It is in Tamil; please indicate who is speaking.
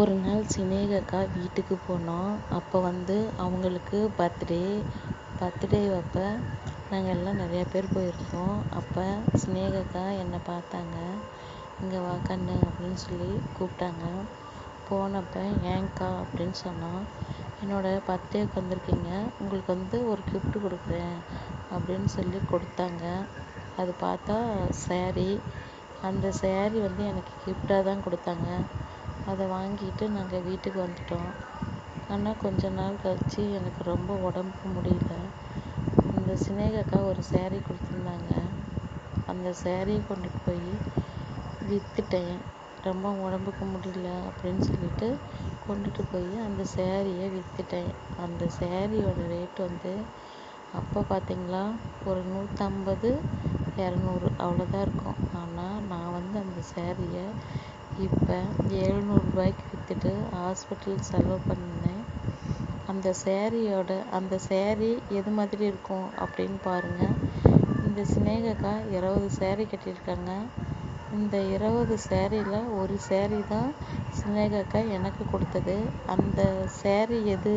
Speaker 1: ஒரு நாள் சினேகக்கா வீட்டுக்கு போனோம். அப்போ வந்து அவங்களுக்கு பர்த்டே பர்த்டே அப்போ நாங்கள் எல்லாம் நிறையா பேர் போயிருந்தோம். அப்போ சினேகக்கா என்னை பார்த்தாங்க. இங்கே வா கண்ணு அப்படின்னு சொல்லி கூப்பிட்டாங்க. போனப்போ ஏங்க்கா அப்படின்னு சொன்னோம் என்னோடய பர்த்டேக்கு வந்திருக்கீங்க. உங்களுக்கு வந்து ஒரு கிஃப்ட் கொடுக்குறேன் அப்படின்னு சொல்லி கொடுத்தாங்க. அது பார்த்தா ஸாரி அந்த ஸேரீ வந்து எனக்கு கிஃப்டாக தான் கொடுத்தாங்க. அதை வாங்கிட்டு நாங்கள் வீட்டுக்கு வந்துட்டோம். ஆனால் கொஞ்ச நாள் கழிச்சு எனக்கு ரொம்ப உடம்புக்கு முடியல. இந்த சினேகக்கா ஒரு சேரீ கொடுத்துருந்தாங்க. அந்த ஸாரியை கொண்டுட்டு போய் விற்றுட்டேன் ரொம்ப உடம்புக்கு முடியல அப்படின்னு சொல்லிட்டு கொண்டுட்டு போய் அந்த சேரீயை விற்றுட்டேன் அந்த சேரீயோட ரேட் வந்து அப்போ பார்த்தீங்களா ஒரு நூற்றம்பது இரநூறு அவ்வளோதான் இருக்கும். ஆனால் நான் வந்து அந்த சேரீயை இப்போ எழுநூறுபாய்க்கு விற்றுட்டு ஹாஸ்பிட்டல் செலவு பண்ணேன். அந்த ஸேரீயோட அந்த சேரீ எது மாதிரி இருக்கும் அப்படின்னு பாருங்கள் இந்த சினேகக்கா இருபது ஸேரீ கட்டியிருக்காங்க. இந்த இருபது ஸேரீயில் ஒரு சேரீ தான் சினேகக்கா எனக்கு கொடுத்தது. அந்த சேரீ எது